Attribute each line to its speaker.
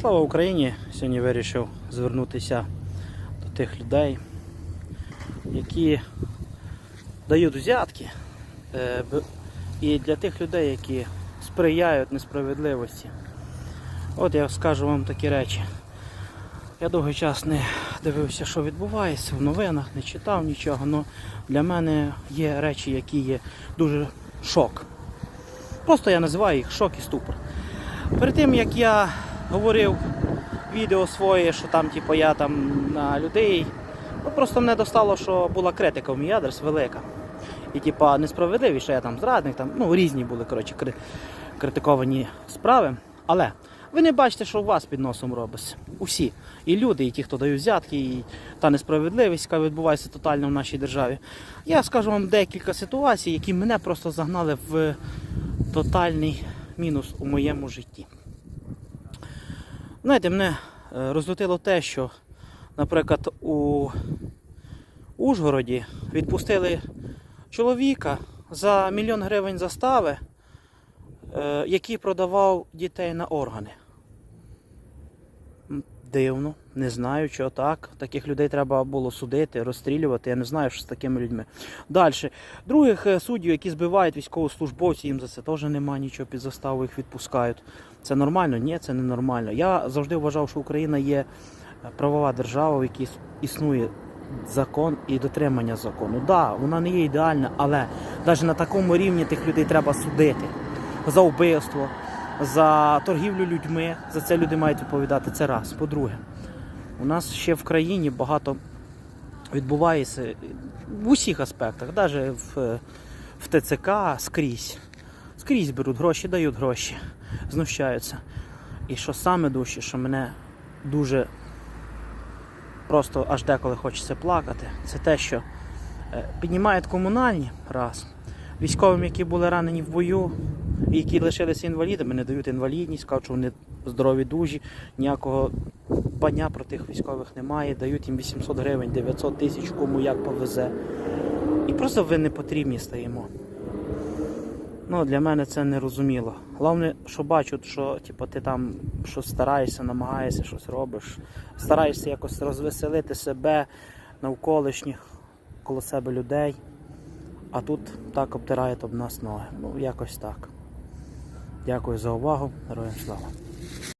Speaker 1: Слава Україні! Сьогодні вирішив звернутися до тих людей, які дають взятки. е, І для тих людей, які сприяють несправедливості. От я скажу вам такі речі. Я довгий час не дивився, що відбувається в новинах, не читав нічого, але для мене є речі, які є дуже шок. Просто я називаю їх шок і ступор. Перед тим як я говорив відео своє, що там типу, я там на людей, ну, просто мене достало, що була критика в мій адрес велика. І типа несправедливі, що я там зрадник, там, ну різні були коротше, кри- критиковані справи. Але ви не бачите, що у вас під носом робиться. Усі. І люди, і ті, хто дають взятки, і та несправедливість, яка відбувається тотально в нашій державі. Я скажу вам декілька ситуацій, які мене просто загнали в тотальний мінус у моєму житті. Знаєте, мене е, розлютило те, що, наприклад, у Ужгороді відпустили чоловіка за мільйон гривень застави, е, який продавав дітей на органи. Дивно, не знаю, чого так. Таких людей треба було судити, розстрілювати. Я не знаю, що з такими людьми. Далі. Других е, суддів, які збивають військовослужбовців, їм за це теж немає нічого під заставу, їх відпускають. Це нормально? Ні, це не нормально. Я завжди вважав, що Україна є е, правова держава, в якій існує закон і дотримання закону. Так, да, вона не є ідеальна, але навіть на такому рівні тих людей треба судити за вбивство, за торгівлю людьми. За це люди мають відповідати. Це раз. По-друге, у нас ще в країні багато відбувається в усіх аспектах, навіть в, в ТЦК скрізь. Скрізь беруть гроші, дають гроші, знущаються. І що саме дужче, що мене дуже просто аж деколи хочеться плакати, це те, що е, піднімають комунальні раз. Військовим, які були ранені в бою, які лишилися інвалідами, не дають інвалідність, кажуть, що вони здорові дужі, ніякого пання про тих військових немає, дають їм 800 гривень, 900 тисяч, кому як повезе. І просто ви не потрібні стаємо. Ну, для мене це не розуміло. Головне, що бачать, що типу, ти там щось стараєшся, намагаєшся, щось робиш, стараєшся якось розвеселити себе, навколишніх, коло себе людей. А тут так обтирають об нас ноги. Ну, якось так. Дякую за увагу. Героям слава.